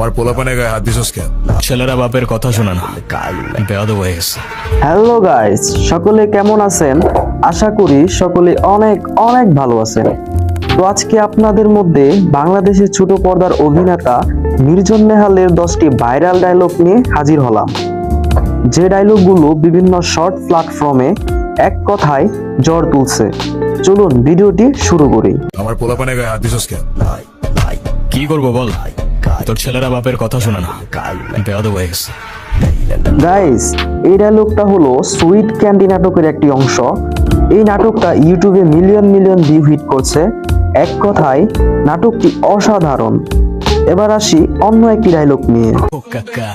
আমার পোলাপানে গায়ে হাত দিছস কেন? ছেলেরা বাপের কথা শোনে না। বেয়াদ হয়ে গেছে। হ্যালো গাইস সকলে কেমন আছেন? আশা করি সকলে অনেক অনেক ভালো আছেন। তো আজকে আপনাদের মধ্যে বাংলাদেশের ছোট পর্দার অভিনেতা নির্জন নেহালের দশটি ভাইরাল ডায়লগ নিয়ে হাজির হলাম। যে ডায়লগগুলো বিভিন্ন শর্ট প্ল্যাটফর্মে এক কথায় জ্বর তুলছে। চলুন ভিডিওটি শুরু করি। আমার পোলাপানে গায়ে হাত দিছস কেন? কি করব বল? তোর ছেলেরা বাপের কথা শোনে না। বেয়াদ গাইস এই ডায়লগটা হলো সুইট ক্যান্ডি নাটকের একটি অংশ। এই নাটকটা ইউটিউবে মিলিয়ন মিলিয়ন ভিউ হিট করছে। এক কথায় নাটকটি অসাধারণ। এবার আসি অন্য একটি ডায়লগ নিয়ে। ও কাকা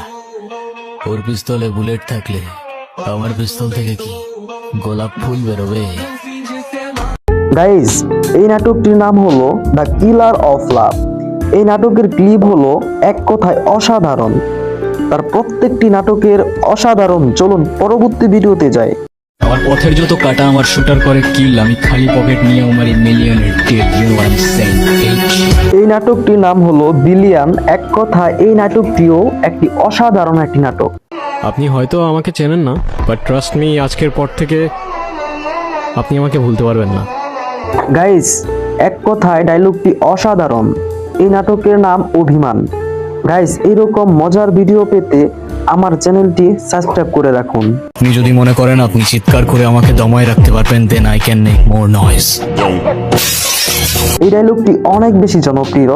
ওর পিস্তলে বুলেট থাকলে আমার পিস্তল থেকে কি গোলাপ ফুল বেরোবে? গাইস এই নাটকটির নাম হলো দ্য কিলার অফ লাভ এই নাটকের ক্লিপ হলো এক কথায় অসাধারণ। তার প্রত্যেকটি নাটকের অসাধারণ চলুন পরবর্তী ভিডিওতে যাই আমার পথের যত কাটা আমার শুটার করে কিল আমি খালি পকেট নিয়ে আমার মিলিয়নের এই নাটকটির নাম হলো বিলিয়ান এক কথায় এই নাটকটিও একটি অসাধারণ একটি নাটক। আপনি হয়তো আমাকে চেনেন না বাট ট্রাস্ট মি আজকের পর থেকে আপনি আমাকে ভুলতে পারবেন না। গাইস এক কথায় ডায়লগটি অসাধারণ। এই নাটকের নাম অভিমান। গাইস এইরকম মজার ভিডিও পেতে আমার চ্যানেলটি সাবস্ক্রাইব করে রাখুন। আপনি যদি মনে করেন আপনি চিৎকার করে আমাকে দমায় রাখতে পারবেন then I can make more noise এই ডায়লগটি অনেক বেশি জনপ্রিয়।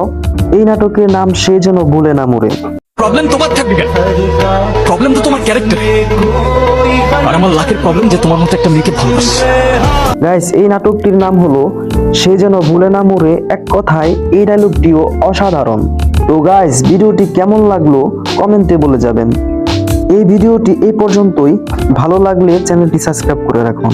এই নাটকের নাম সে যেন ভুলে না মরে। প্রবলেম তোমার থাকবে প্রবলেম তো তোমার ক্যারেক্টার আর আমার লাখের প্রবলেম যে তোমার মতো একটা মেয়েকে ভালোবাসি। গাইস এই নাটকটির নাম হলো সে যেন ভুলে না মরে এক কথায় এই ডায়লগটিও অসাধারণ। তো গাইস ভিডিওটি কেমন লাগল কমেন্টে বলে যাবেন। এই ভিডিওটি এই পর্যন্তই। ভালো লাগলে চ্যানেলটি সাবস্ক্রাইব করে রাখুন।